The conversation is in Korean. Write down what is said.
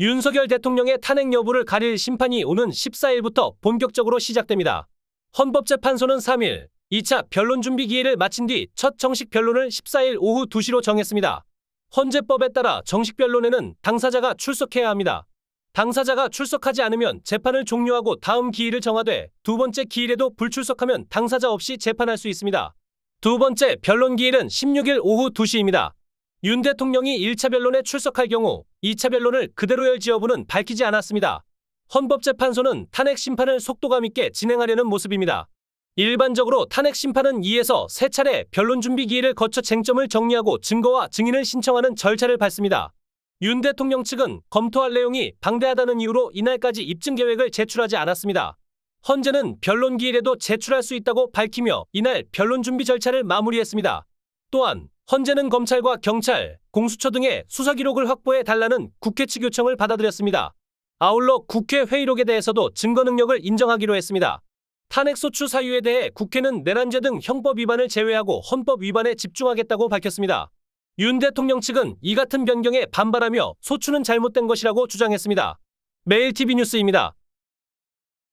윤석열 대통령의 탄핵 여부를 가릴 심판이 오는 14일부터 본격적으로 시작됩니다. 헌법재판소는 3일 2차 변론 준비 기일을 마친 뒤 첫 정식 변론을 14일 오후 2시로 정했습니다. 헌재법에 따라 정식 변론에는 당사자가 출석해야 합니다. 당사자가 출석하지 않으면 재판을 종료하고 다음 기일을 정하되 두 번째 기일에도 불출석하면 당사자 없이 재판할 수 있습니다. 두 번째 변론 기일은 16일 오후 2시입니다. 윤 대통령이 1차 변론에 출석할 경우 2차 변론을 그대로 열지 여부는 밝히지 않았습니다. 헌법재판소는 탄핵 심판을 속도감 있게 진행하려는 모습입니다. 일반적으로 탄핵 심판은 2에서 3차례 변론 준비 기일을 거쳐 쟁점을 정리하고 증거와 증인을 신청하는 절차를 밟습니다. 윤 대통령 측은 검토할 내용이 방대하다는 이유로 이날까지 입증 계획을 제출하지 않았습니다. 헌재는 변론 기일에도 제출할 수 있다고 밝히며 이날 변론 준비 절차를 마무리했습니다. 또한 헌재는 검찰과 경찰, 공수처 등의 수사 기록을 확보해 달라는 국회 측 요청을 받아들였습니다. 아울러 국회 회의록에 대해서도 증거 능력을 인정하기로 했습니다. 탄핵소추 사유에 대해 국회는 내란죄 등 형법 위반을 제외하고 헌법 위반에 집중하겠다고 밝혔습니다. 윤 대통령 측은 이 같은 변경에 반발하며 소추는 잘못된 것이라고 주장했습니다. 매일TV 뉴스입니다.